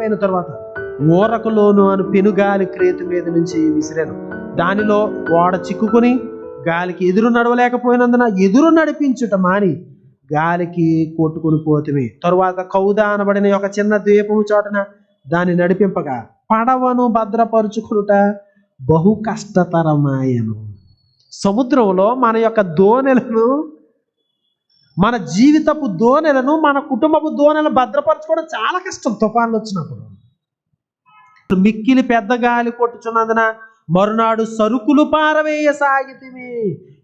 అయిన తర్వాత ఓరకులోను అని పెనుగాలి క్రేతు మీద నుంచి విసిరాను. దానిలో ఓడ చిక్కుకుని గాలికి ఎదురు నడవలేకపోయినందున ఎదురు నడిపించుట మాని గాలికి కొట్టుకుని పోతుమి. తరువాత కౌదా అనబడిన ఒక చిన్న ద్వీపము చోటన దాన్ని నడిపింపగా పడవను భద్రపరుచుకునుట బహు కష్టతరమాయను. సముద్రంలో మన యొక్క దోణెలను మన జీవితపు దోణెలను మన కుటుంబపు దోణెలను భద్రపరచుకోవడం చాలా కష్టం. తుఫాన్లు వచ్చినప్పుడు. మిక్కిలి పెద్ద గాలి కొట్టుచున్నందున మరునాడు సరుకులు పారవేయ సాగితివి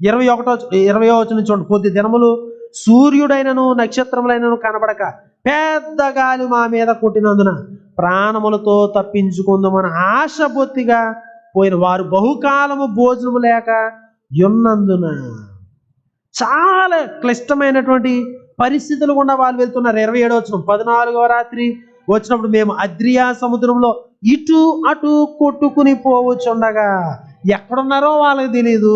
ఇరవై ఒకటో ఇరవై వచ్చిన చూడండి. కొద్ది దినములు సూర్యుడైనను నక్షత్రములైనను కనబడక పెద్ద గాలి మా మీద కొట్టినందున ప్రాణములతో తప్పించుకుందామని ఆశ బొత్తిగా పోయిన వారు బహుకాలము భోజనము లేక ఉన్నందున చాలా క్లిష్టమైనటువంటి పరిస్థితులు గుండా వాళ్ళు వెళ్తున్నారు. ఇరవై ఏడో వచ్చిన పద్నాలుగో రాత్రి వచ్చినప్పుడు మేము అద్రియా సముద్రంలో ఇటు అటు కొట్టుకుని పోవచ్చుండగా ఎక్కడున్నారో వాళ్ళకి తెలియదు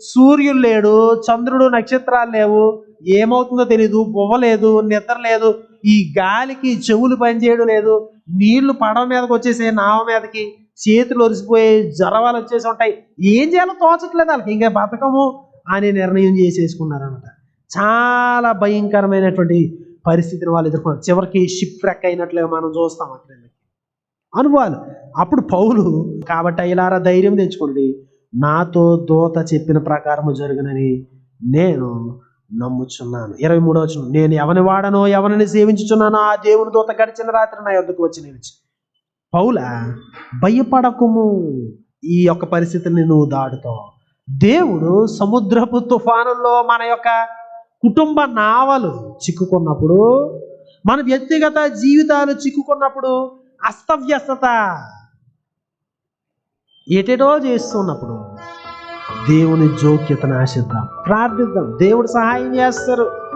సూర్యుడు లేడు చంద్రుడు నక్షత్రాలు లేవు. ఏమవుతుందో తెలియదు బువ్వ లేదు నిద్ర లేదు. ఈ గాలికి చెవులు పనిచేయడం లేదు. నీళ్ళు పడవ మీదకి వచ్చేసే నావ మీదకి. చేతులు ఒరిసిపోయి జ్వరవాలు వచ్చేసి ఉంటాయి. ఏం చేయాలో తోచట్లేదు వాళ్ళకి. ఇంకా బతకము అని నిర్ణయం చేసేసుకున్నారనమాట చాలా భయంకరమైనటువంటి పరిస్థితిని వాళ్ళు ఎదుర్కొన్నారు. చివరికి షిప్ రెక్ అయినట్లుగా మనం చూస్తాం అక్కడ అనుభవాలు. అప్పుడు పౌలు కాబట్టి ఇలారా ధైర్యం తెచ్చుకోండి. నాతో దూత చెప్పిన ప్రకారము జరుగునని నేను నమ్ముచున్నాను. ఇరవై మూడో వచ్చిన నేను ఎవని వాడనో ఎవరిని సేవించుచున్నానో ఆ దేవుని దూత గడిచిన రాత్రి నా యొద్దకు వచ్చి నిలిచి. పౌల భయపడకుము. ఈ యొక్క పరిస్థితిని నువ్వు దాటుతావు. దేవుడు సముద్రపు తుఫానుల్లో మన యొక్క కుటుంబ నావలు చిక్కుకున్నప్పుడు మన వ్యక్తిగత జీవితాలు చిక్కుకున్నప్పుడు అస్తవ్యస్తత ఎటెటో చేస్తున్నప్పుడు దేవుని జోక్యతను ఆశిద్దాం ప్రార్థిద్దాం. దేవుడు సహాయం చేస్తారు.